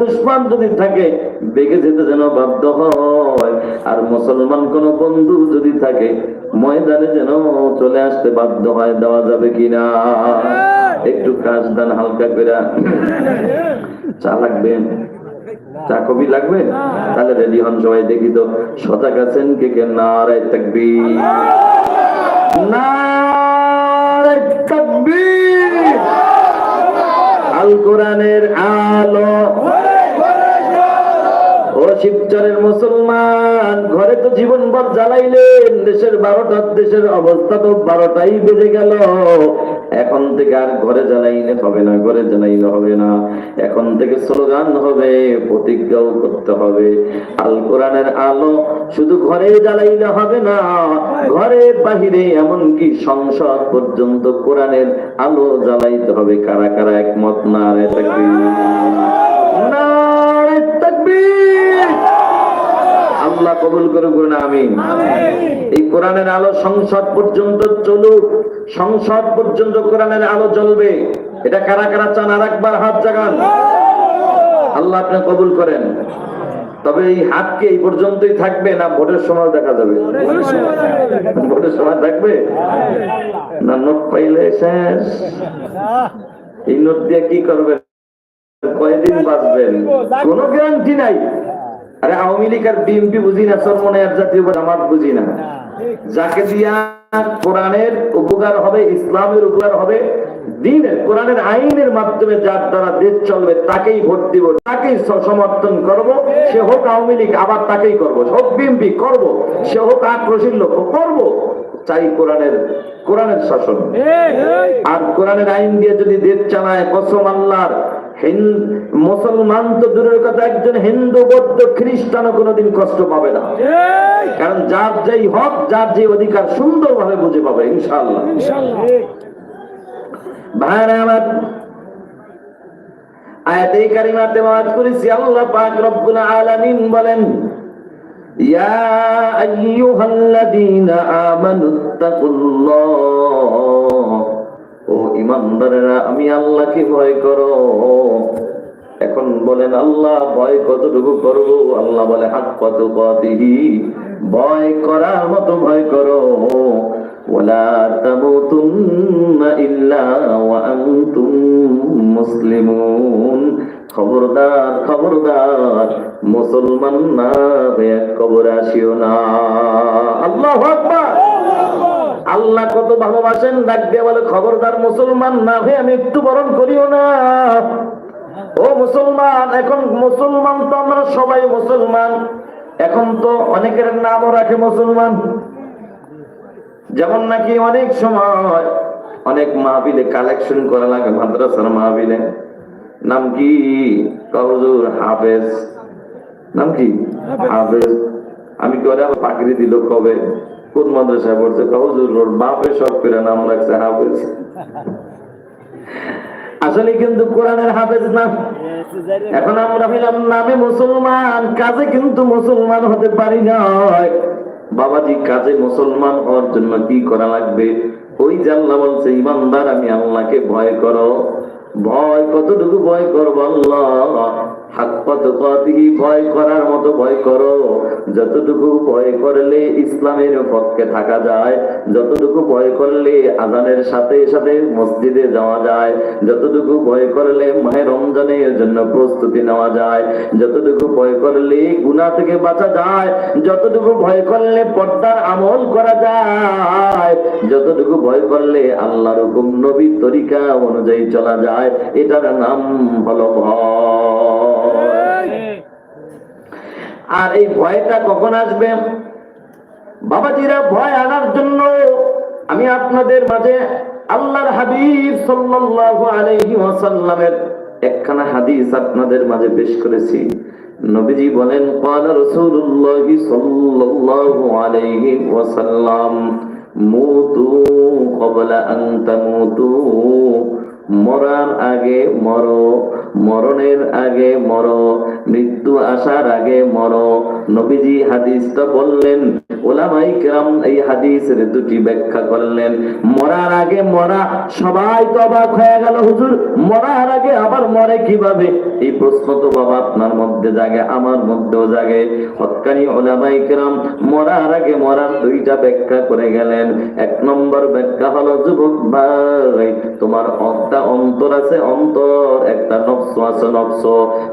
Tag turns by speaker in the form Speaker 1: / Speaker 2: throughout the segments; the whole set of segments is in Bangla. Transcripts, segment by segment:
Speaker 1: দুশ্মন যদি থাকে, বেগে যেতে যেন বাধ্য হয়। আর মুসলমান কোন বন্ধু যদি থাকে, ময়দানে যেন চলে আসতে বাধ্য হয়, দেওয়া যাবে কিনা? একটু কাজ দান হালকা করে চা লাগবে? চা কবি লাগবে? তাহলে রেডি হন সবাই, দেখি তো সজাগ আছেন কে কে? নারায় থাকবি নারায় তাকবীর। আল কোরআনের আলো শিবচরের মুসলমান, ঘরে তো জীবন ভর জ্বালাইলেন। দেশের বারোটা, দেশের অবস্থা তো বারোটাই বেজে গেল। এখন থেকে আর ঘরে জ্বালাইলে হবে না, ঘরে জ্বালাইলে হবে না। এখন থেকে স্লোগান হবে, প্রতিজ্ঞাও করতে হবে। আল কোরআনের আলো শুধু ঘরে জ্বালাইলে হবে না, ঘরে বাহিরে এমনকি সংসদ পর্যন্ত কোরআনের আলো জ্বালাইতে হবে। কারা কারা একমত না রে আল্লাহ কবুল করে করুন আমিন। এই কোরআনের আলো সংসদ পর্যন্ত চলুক সংসদ পর্যন্ত কোরআনের আলো জ্বলবে। এটা কারা কারা চান আর একবার হাত জাগান। আল্লাহ। আপনি কবুল করেন। তবে এই হাতকে এই পর্যন্তই থাকবে না ভোটের সময় দেখা যাবে? ভোটের সময় থাকবে? না নোট পাইলে শেষ। এই নোট দিয়ে কি করবেন? কয়দিন বাঁচবেন? কোনো গ্যারান্টি নাই। আরে আওয়ামী লীগ আর বিএনপি বুঝি না সরমনে আর জাতীয় জামাত বুঝি না। যাকে দিয়া কোরআনের উপকার হবে ইসলামের উপকার হবে দিনের কোরআনের আইনের মাধ্যমে যার দ্বারা দেশ চলবে তাকেই ভোট দিব তাকেই সমর্থন করব। সে হোক আওয়ামী লীগ আবার তাকেই করব। হোক বিএনপি করব। সে হোক আক্রোশীর লোক করব। চাই কোরআনের কোরআনের শাসন। আর কোরআনের আইন দিয়ে যদি দেশ চালায় কসম আল্লাহর মুসলমান তো দূরের কথা একজন হিন্দু বৌদ্ধ খ্রিস্টানও কোনোদিন কষ্ট পাবে না। কারণ যার যেই হক যার যে অধিকার সুন্দরভাবে বুঝে পাবে ইনশাআল্লাহ। ভাইরা আমার আয়াতে কারিমাতে ওয়াজ করেছি আল্লাহ পাক রব্বুল আলামিন বলেন ইয়া আইয়ুহাল্লাযীনা ও ইমানদারেরা আমি আল্লাহকে ভয় করো। এখন বলেন, আল্লাহ ভয় কতটুকু করব? আল্লাহ বলে হাত কত কতিহি ভয় করার মতো ভয় করো। আল্লাহু আল্লাহ কত ভালোবাসেন, ডাক দিয়ে বলে, খবরদার মুসলমান না হয়ে আমি একটু বরণ করিও না। মুসলমান, এখন মুসলমান তো আমরা সবাই মুসলমান। এখন তো অনেকের নামও রাখে মুসলমান। যেমন নাকি অনেক সময় অনেক মাহবিলে কালেকশন করা লাগে, মাদ্রাসার মাহবিলে নাম কি? কবজুর হাফেজ। নাম কি? হাফেজ। আমি কি ওরা পাকড়ি দিল কবে? কোন মাদ্রাসায় পড়ছে? কবজুর ওর বাপে সব করে নাম রাখছে হাফেজ। আসলে কিন্তু কোরআনের হাফেজ না। এখন আমরা হইলাম নামে মুসলমান, কাজে কিন্তু মুসলমান হতে পারি না। বাবাজি, কাজে মুসলমান হওয়ার জন্য কি করা লাগবে? ওই জাল্লা বলছে, ইমানদার, আমি আল্লাহকে ভয় করো। ভয় কতটুকু ভয় করব আল্লাহ? ভয় করার মতো ভয় করো। যতটুকু ভয় করলে ইসলামের পক্ষে থাকা যায়, যতটুকু ভয় করলে আজানের সাথে সাথে মসজিদে যাওয়া যায়, যতটুকু ভয় করলে মায়ের রমজানের জন্য প্রস্তুতি নেওয়া যায়, যতটুকু ভয় করলে গুণা থেকে বাঁচা যায়, যতটুকু ভয় করলে পর্দার আমল করা যায়, যতটুকু ভয় করলে আল্লাহর হুকুম নবীর তরিকা অনুযায়ী চলা যায়, এটার নাম হলো ভয়। আর এই ভয়টা কখন আসবে? বাবাজিরা ভয় আনার জন্য আমি আপনাদের মাঝে আল্লাহর হাবিব সাল্লাল্লাহু আলাইহি ওয়াসাল্লামের একখানা হাদিস আপনাদের মাঝে পেশ করেছি। নবীজি বলেন, ক্বালা রাসূলুল্লাহ সাল্লাল্লাহু আলাইহি ওয়াসাল্লাম, মুতু ক্বাবলা আন তামুতু মরার আগে মরো, মরণের আগে মরো, মৃত্যু আসার আগে মরো। নবীজি হাদিসটা বললেন, ওলামাই কেরাম এই হাদিসের দুটি ব্যাখ্যা করলেন। মরার আগে মরা, সবাই তো অবাক হয়ে গেল, হুজুর, মরার আগে আবার মরে কীভাবে? এই প্রশ্ন তো বাবা আপনার মধ্যে জাগে, আমার মধ্যেও জাগে। হৎকানি ওলামাই কেরাম মরার আগে মরার দুইটা ব্যাখ্যা করে গেলেন। এক নম্বর ব্যাখ্যা হলো, যুবক ভাই, তোমার একটা অন্তর আছে অন্তর একটা নফস আছে নফস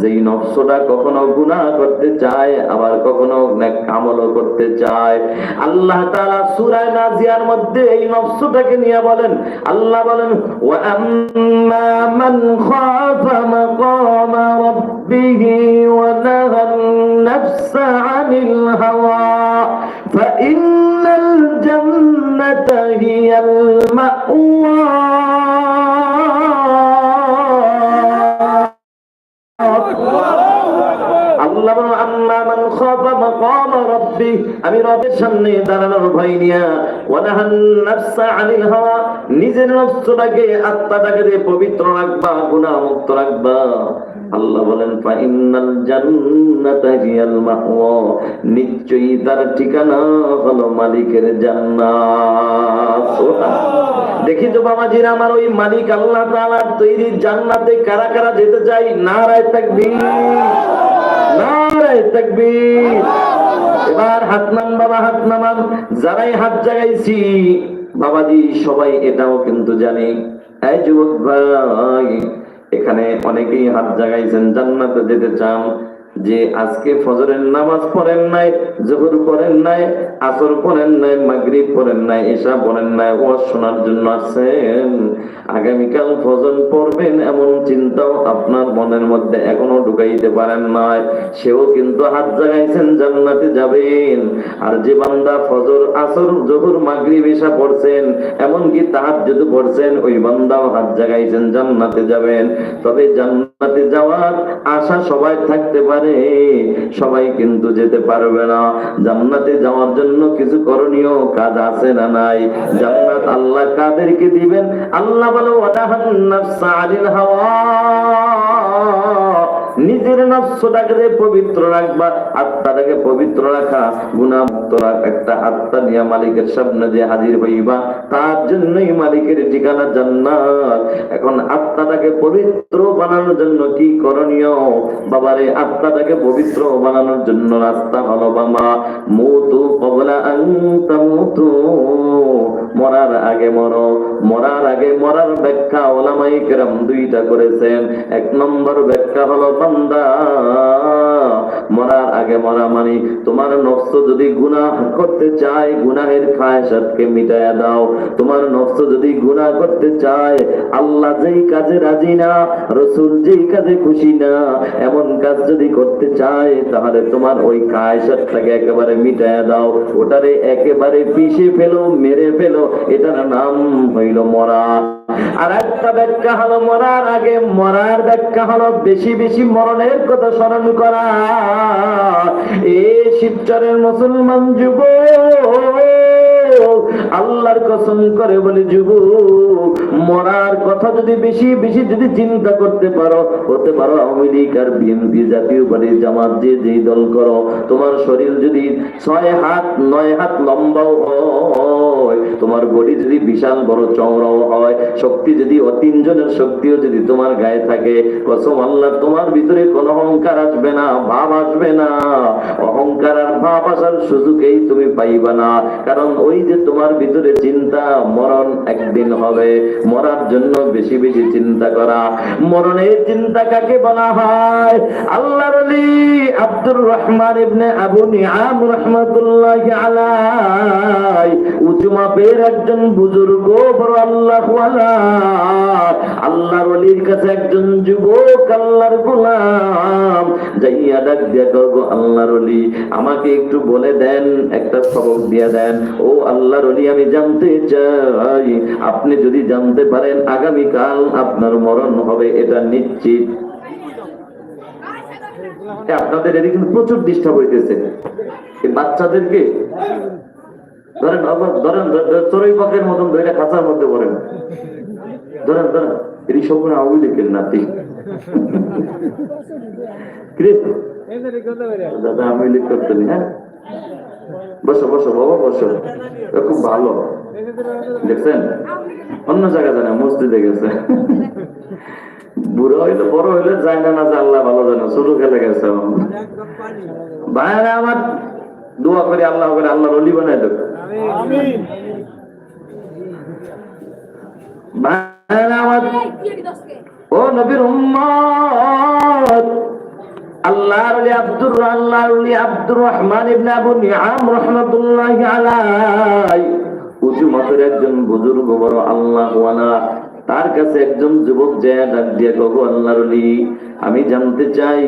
Speaker 1: যেই নফসটা কখনো গুনাহ করতে চায় আবার কখনো নেক আমলও করতে চায় আল্লাহ তাআলা সূরা নাজিয়ার মধ্যে এই নফসটাকে নিয়ে বলেন আল্লাহ বলেন ওয়া আম্মা মান খাফা মাকামা রাব্বিহি ওয়া নাহান নাফসা আনিল হাওয়া فإن الجنة هي المأوى আমি রবের সামনে দাঁড়ানোর ভয় নিয়া ওয়া নাহান নাফসা আনিল হাওয়া, নিজের নফসটাকে, আত্মাটাকে দিয়ে পবিত্র রাখবা গুনাহ মুক্ত রাখবা। আল্লাহ বলেন, ফাইনাল জান্নাতা হিয়াল মাওয়া নিশ্চয়ই তার ঠিকানা হলো মালিকের জান্নাত। দেখি তো বাবাজির, আমার ওই মালিক আল্লাহ তাআলার তৈরি জান্নাতে কারা কারা যেতে চাই নারায় তাকবীর। নারায় তাকবীর। এবার হাত নাম, বাবা, হাত নামান। যারাই হাত জাগাইছি, বাবাজি সবাই এটাও কিন্তু জানে। এই যুবক ভাই, এখানে অনেকেই হাত জাগাইছেন, জান্নাতে যেতে চান। যে আজকে ফজরের নামাজ পড়েন নাই, জোহর পড়েন নাই, আসর পড়েন নাই, মাগরিব পড়েন নাই এসা পড়েন নাই ও শোনার জন্য আছেন আগামীকাল ফজর পড়বেন এমন চিন্তাও আপনার মনের মধ্যে এখনও ঢুকাইতে পারেন নাই। সেও কিন্তু হাত জাগাইছেন, জান্নাতে যাবেন। আর যে বান্দা ফজর, আসর, জোহর, মাগরিব এসা পড়ছেন, এমনকি তাহার যদি পড়ছেন, ওই বান্দাও হাত জাগাইছেন, জান্নাতে যাবেন। তবে জান্নাতে যাওয়ার আশা সবাই থাকতে পারে। সবাই কিন্তু যেতে পারবে না। জান্নাতে যাওয়ার জন্য কিছু করণীয় কাজ আছে না নাই? জান্নাত আল্লাহ কাদেরকে দিবেন? আল্লাহ বলে ওয়াদাহান নাফসা আনিল হাওয়া। নিজের নফসটাকে পবিত্র রাখবা, আত্মাটাকে পবিত্র রাখা গুণামুক্ত রাখা একটা আত্মা নিয়ে মালিকের সামনে যে হাজির হইবা, তার জন্যই মালিকের ঠিকানা জান্নাত। এখন আত্মাটাকে পবিত্র বানানোর জন্য কি করণীয়? বাবারে, আত্মাটাকে পবিত্র বানানোর জন্য রাস্তা হলো বাবা। মুতু কবলা আংতা মুতু মরার আগে মরো। মরার আগে মরার ব্যাখ্যা ওলামাই কেরাম দুইটা করেছেন। এক নম্বর ব্যাখ্যা হলো, বান্দা, মরার আগে মরা মানে তোমার নফস যদি গুনাহ করতে চায়, গুনাহের খায়সাতকে মিটায়া দাও। তোমার নফস যদি গুনাহ করতে চায়, আল্লাহ যেই কাজে রাজি না, রসুল যেই কাজে খুশি না, এমন কাজ যদি করতে চায়, তাহলে তোমার ওই খায়সাতটাকে একেবারে মিটায়া দাও। ওটারে একেবারে পিষে ফেলো, মেরে ফেলো এটার নাম হইল মরা। আর একটা ব্যাখ্যা হলো মরার আগে, মরার ব্যাখ্যা হলো বেশি বেশি মরণের কথা স্মরণ করা। এ শিবচরের মুসলমান যুব আল্লাহর কসম করে বলে যুব মরার কথা যদি বেশি বেশি যদি চিন্তা করতে পারো, হতে পারো আওয়ামী লীগ আর বিএনপি জাতীয় পার্টি জামাত, যে যেই দল করো, তোমার শরীর যদি ছয় হাত, নয় হাত লম্বাও হয়, তোমার বডি যদি বিশাল বড় চওড়াও হয়, শক্তি যদি অতিনজনের শক্তিও যদি তোমার গায়ে থাকে, কসম আল্লাহ, তোমার ভিতরে কোনো অহংকার আসবে না, ভাব আসবে না। অহংকার আর ভাব আসার সুযোগেই তুমি পাইবা না। কারণ ওই যে তোমার ভিতরে চিন্তা, মরণ একদিন হবে। মরার জন্য বেশি বেশি চিন্তা করা। মরণের চিন্তা কাকে বলা হয়? আল্লাহর আলী আব্দুর রহমান ইবনে আবু নিআম রাহমাতুল্লাহি আলাই উঁচু মাপের একজন বুজুর্গ, বড় আল্লাহ আল্লাহর ওলির কাছে একজন যুবক, আল্লাহর গোলাম। যাইয়া ডাক দিয়া গো আল্লাহর ওলি, আমাকে একটু বলে দেন, একটা সবক দিয়া দেন। ও আল্লাহর আমি জানতে চাই। আপনি যদি জানতে পারেন আগামী কাল আপনার মরণ হবে এটা নিশ্চিত। আপনাদের এদিকে কিন্তু প্রচুর ডিস্টার্ব হইতেছে। বাচ্চাদেরকে ধরেন ধরেন চড়ুই পাখির মতন ধরে খাঁচার মধ্যে পড়েন। ধরেন ধরেন এটি সব আওয়ামী লীগের নাতি। দাদা আমি লিখ করতে হ্যাঁ? বসো বসো, বাবা, বসো। খুব ভালো। দেখছেন? অন্য জায়গা জানে মসজিদে গেছে। বুড়ো হইলে বড় হইলে যায় না যে আল্লাহ ভালো জানে ছোট খেলে গেছে। ভাইরা আমার দোয়া করে, আল্লাহ করে আল্লাহ রলি বানাই দেবে। ও নবীর উম্মত। আল্লাহর ওলি আব্দুর আল্লাহর ওলি আব্দুর রহমান ইবনে আবু নিআম রাহমাতুল্লাহি আলাইহি। উঁচু মতের একজন বুজুর্গ বড় আল্লাহ ওয়ালা তার কাছে একজন যুবক যায় ডাক দিয়ে কগো আল্লাহর ওলি আমি জানতে চাই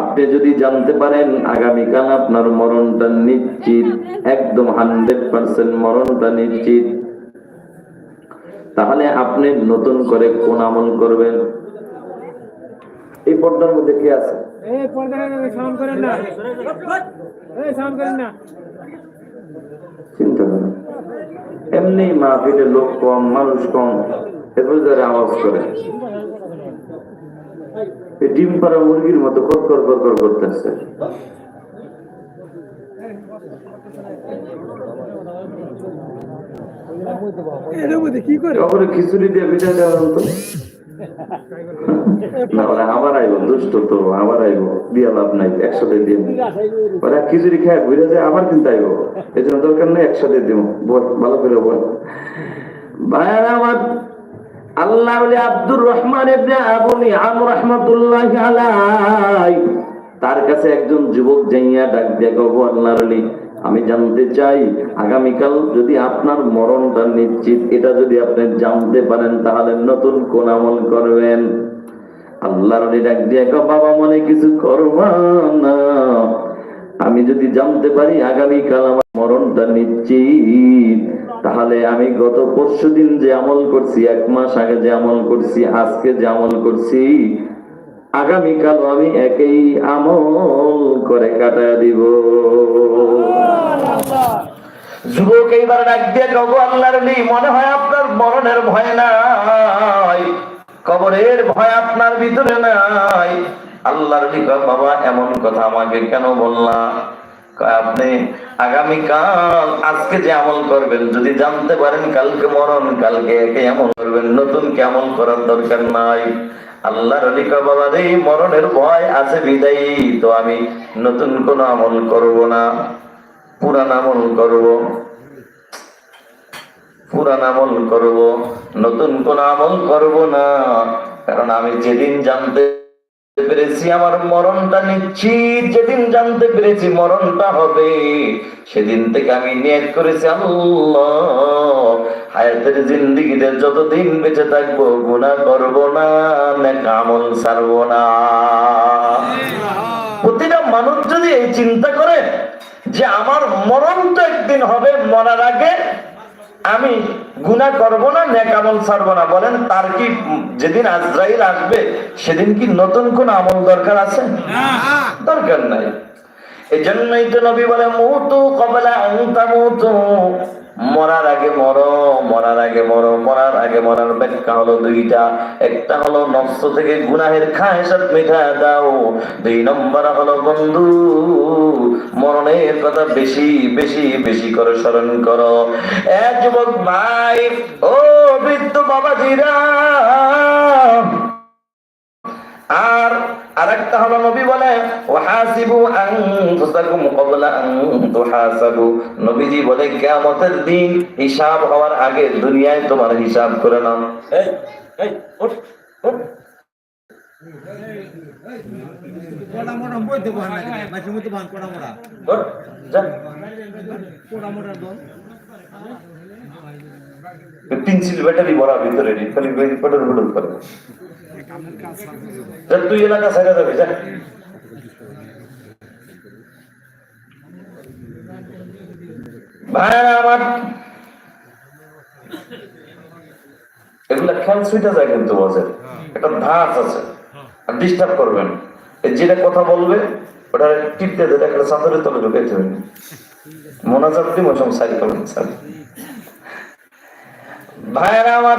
Speaker 1: আপনি যদি জানতে পারেন আগামীকাল আপনার মরণটা নিশ্চিত একদম হান্ড্রেড পার্সেন্ট মরণটা নিশ্চিত। তাহলে আপনি নতুন করে কোন আমল করবেন? এই পর্দার মধ্যে কি আছে?
Speaker 2: এই পর্দা সাউন্ড করেন না। এই সাউন্ড করেন না।
Speaker 1: চিন্তা করেন এমনি মাহফিলে লোক কম মানুষ কম এরপর যারা আওয়াজ করে। ডিম পাড়া মুরগির মতো কর কর কর? কর করতেছে
Speaker 2: কি করে?
Speaker 1: খিচুড়ি দিয়ে বিদায় দেওয়া হতো। না আইব, দুষ্ট তো আইব, দিয়া লাভ নাই, একসাথে দিয়ে খিচুড়ি খায় যায় কিন্তু আইব। এই জন্য দরকার নেই, একসাথে দিব ভালো করে বল। ভাইয়ারা, আমার আল্লাহ আব্দুর রহমান তার কাছে একজন যুবক যাইয়া ডাক দিয়ে গো আল্লাহর আলী আমি জানতে চাই, আগামীকাল যদি আপনার মরণটা নিশ্চিত, এটা যদি আপনি জানতে পারেন, তাহলে নতুন কোন আমল করবেন। আল্লাহর ডাক দিয়ে বাবা, মনে কিছু করবা না। আমি যদি জানতে পারি, আগামীকাল আমার মরণটা নিশ্চিত, তাহলে আমি গত পরশু দিন যে আমল করছি, এক মাস আগে যে আমল করছি, আজকে যে আমল করছি আগামীকাল আমি একই আমল করে কাটায় দিব। যুবক এইবার ডাক দিয়ে গো আল্লাহর লি মনে হয় আপনার মরণের ভয় নাই কবরের ভয় আপনার ভিতরে নাই। আল্লাহর লি বাবা এমন কথা আমাকে কেন বললাম কয়, আপনি আগামীকাল আজকে যে আমল করবেন যদি জানতে পারেন কালকে মরণ কালকে একে আমল করবেন। নতুন কে আমল করার দরকার নাই? আল্লাহর লিখা বাবা মরণের ভয় আছে বিদায়ী। তো আমি নতুন কোন আমল করব না, পুরান আমল করব, পুরান আমল করব, নতুন কোন আমল করব না। কারণ আমি যেদিন জানতে পেরেছি আমার মরণটা নিশ্চিত। যেদিন জানতে পেরেছি মরণটা হবে, সেদিন থেকে আমি করেছি, আল্লাহ, হায়াতের জিন্দিগিতে যতদিন বেঁচে থাকব গুনাহ করব না আমল ছাড়বো না। প্রতিটা মানুষ যদি এই চিন্তা করে যে আমার মরণ তো একদিন হবে, মরার আগে আমি গুনা করব না নেক আমল ছাড়ব না। বলেন তার কি যেদিন আজরাইল আসবে সেদিন কি নতুন কোন আমল দরকার আছে? দরকার নাই। এই জন্যই তো নবী বলে মুতু কবলা মুতু মরার আগে মরো, মরার আগে মরো, মরার আগে মরার ব্যাখ্যা হলো দুইটা। একটা হলো নফস থেকে গুনাহের খায়সাত মিঠা দাও। দুই নম্বর হলো বন্ধু, মরণের কথা বেশি বেশি বেশি করে স্মরণ করো। এ যুবক ভাই, ও বৃদ্ধ বাবাজিরা, আর আরেকটা হলো নবী বলে ওয়াহাসিবু আনফুসাকুম ক্বাবলা আন তুহাসাবু। নবীজি বলে কিয়ামতের দিন হিসাব হওয়ার আগে দুনিয়ায় তোমার হিসাব করে নাও। এই এই উঠ উঠ। পেন্সিল ব্যাটারি ভরা ভিতরে করে। এলাকা যা। আমার এগুলা খেয়াল যায় কিন্তু একটা ধাঁচ আছে। আর ডিস্টার্ব করবেন। যেটা কথা বলবে, ওটা টিপতে দেবে, একটা চাদরের তলে ঢুকাইতে হবে। মোনাজাত সারি করবেন ভাইরা আমার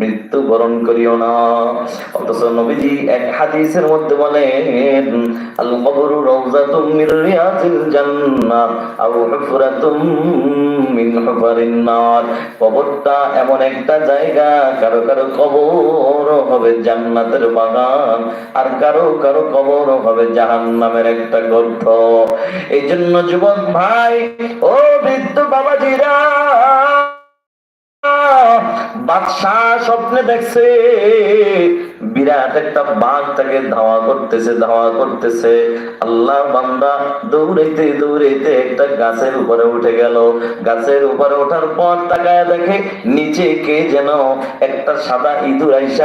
Speaker 1: মৃত্যুবরণ করিও না। অথচ নবীজি এক হাদিসের মধ্যে বলেন আল কবরু রাউযাতুম মির রিয়াজিল আও হুফরাতুম মিন হুফারিন নার। কবরটা এমন একটা জায়গা, কারও কারও কবর হবে জান্নাতের বাগান, আর কারও কারও কবর হবে জাহান্নামের একটা গর্ত। এই জন্য যুবক ভাই, ও বৃদ্ধ বাবাজিরা বাদশাহ স্বপ্নে দেখছে, বিরাট একটা বাঘ তাকে ধাওয়া করতেছে ধাওয়া করতেছে। আল্লাহ বান্দা দৌড়াইতে দৌড়াইতে একটা গাছের উপরে উঠে গেল। গাছের উপরে ওঠার পর তাকায় দেখে, নিচে কে যেন একটা সাদা ইঁদুর আইসা